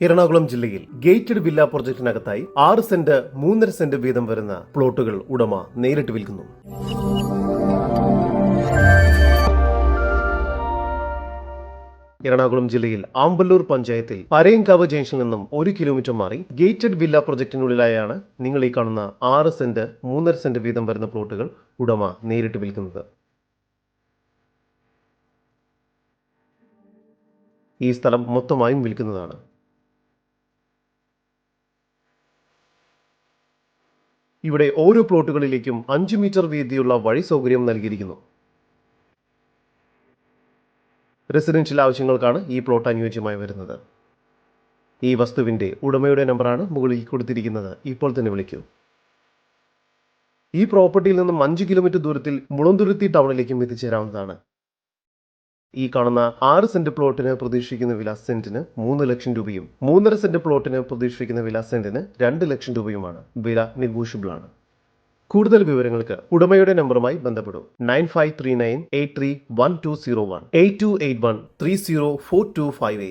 എറണാകുളം ജില്ലയിൽ gated villa പ്രൊജക്ടിനകത്തായി ആറ് saint മൂന്നര സെന്റ് വീതം വരുന്ന പ്ലോട്ടുകൾ ഉടമ നേരിട്ട് വിൽക്കുന്നു. എറണാകുളം ജില്ലയിൽ ആമ്പല്ലൂർ പഞ്ചായത്തിൽ പരയങ്കാവ് ജംഗ്ഷനിൽ നിന്നും ഒരു കിലോമീറ്റർ മാറി ഗേറ്റഡ് വില്ല പ്രൊജക്ടിനുള്ളിലായാണ് നിങ്ങൾ ഈ കാണുന്ന ആറ് സെന്റ് മൂന്നര സെന്റ് വീതം വരുന്ന പ്ലോട്ടുകൾ ഉടമ നേരിട്ട് വിൽക്കുന്നത്. ഈ സ്ഥലം മൊത്തമായും വിൽക്കുന്നതാണ്. ഇവിടെ ഓരോ പ്ലോട്ടുകളിലേക്കും അഞ്ച് മീറ്റർ വീതിയുള്ള വഴി സൗകര്യം നൽകിയിരിക്കുന്നു. റെസിഡൻഷ്യൽ ആവശ്യങ്ങൾക്കാണ് ഈ പ്ലോട്ട് അനുയോജ്യമായി വരുന്നത്. ഈ വസ്തുവിന്റെ ഉടമയുടെ നമ്പറാണ് മുകളിൽ കൊടുത്തിരിക്കുന്നത്. ഇപ്പോൾ തന്നെ വിളിക്കൂ. ഈ പ്രോപ്പർട്ടിയിൽ നിന്നും അഞ്ച് കിലോമീറ്റർ ദൂരത്തിൽ മുളന്തുരുത്തി ടൗണിലേക്കും എത്തിച്ചേരാവുന്നതാണ്. ഈ കാണുന്ന ആറ് സെന്റ് പ്ലോട്ടിന് പ്രതീക്ഷിക്കുന്ന വില സെന്റിന് മൂന്ന് ലക്ഷം രൂപയും മൂന്നര സെന്റ് പ്ലോട്ടിന് പ്രതീക്ഷിക്കുന്ന വില സെന്റിന് രണ്ട് ലക്ഷം രൂപയുമാണ്. വില നെഗോഷ്യബിൾ ആണ്. കൂടുതൽ വിവരങ്ങൾക്ക് ഉടമയുടെ നമ്പറുമായി ബന്ധപ്പെടും. Nine five three nine eight three one two zero one. Eight two eight one three zero four two five eight.